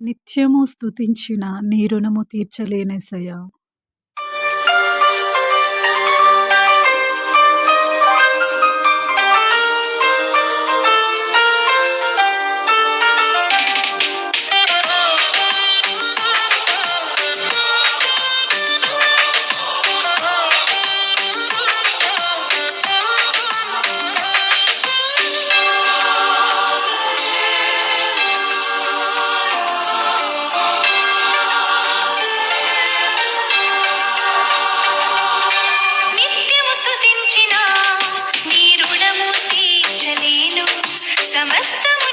నిత్యము స్థుతించిన నీ రుణము తీర్చలేనేసయ్యా. ಸಮಸ್ತ